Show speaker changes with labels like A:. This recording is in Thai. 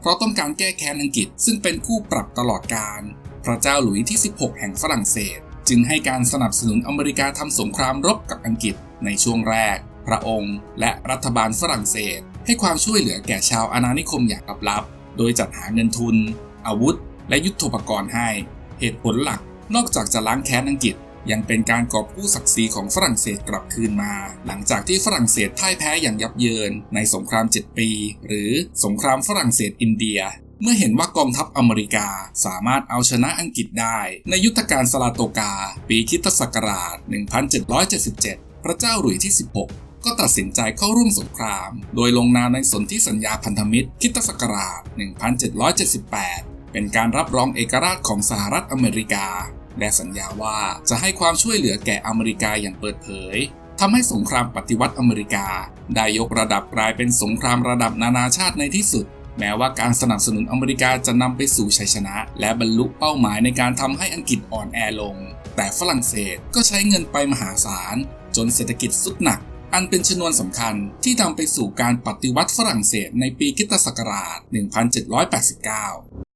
A: เพราะต้องการแก้แค้นอังกฤษซึ่งเป็นคู่ปรับตลอดการ พระเจ้าหลุยที่ 16 แห่งฝรั่งเศส จึงให้การสนับสนุนอเมริกาทำสงครามรบกับอังกฤษในช่วงแรก พระองค์ และรัฐบาลฝรั่งเศส ให้ความช่วยเหลือแก่ชาวอาณานิคมอย่างลับๆ โดยจัดหาเงินทุน อาวุธ และยุทโธปกรณ์ให้ เหตุผลหลักนอกจากจะล้างแค้นอังกฤษ ยังเป็นการกอบกู้ศักดิ์ศรีของฝรั่งเศสกลับคืนมา หลังจากที่ฝรั่งเศสพ่ายแพ้อย่างยับเยินในสงคราม 7 ปี หรือสงครามฝรั่งเศสอินเดียเมื่อเห็นว่ากองทัพอเมริกาสามารถเอาชนะอังกฤษได้ ในยุทธการสลาโตกา ปีคริสตศักราช 1777 พระเจ้าหลุยที่ 16 ก็ตัดสินใจเข้าร่วมสงคราม โดยลงนามในสนธิสัญญาพันธมิตรคริสตศักราช 1778 เป็นการรับรองเอกราชของสหรัฐอเมริกา และสัญญาว่าจะให้ความช่วยเหลือแก่อเมริกาอย่างเปิดเผยทำให้สงครามปฏิวัติอเมริกา ได้ยกระดับกลายเป็นสงครามระดับนานาชาติในที่สุด แม้ว่าการสนับสนุนอเมริกาจะนำไปสู่ชัยชนะ และบรรลุเป้าหมายในการทำให้อังกฤษอ่อนแอลง แต่ฝรั่งเศสก็ใช้เงินไปมหาศาล จนเศรษฐกิจสุดหนัก อันเป็นชนวนสำคัญที่นำไปสู่การปฏิวัติฝรั่งเศสในปีคิตศักราช 1789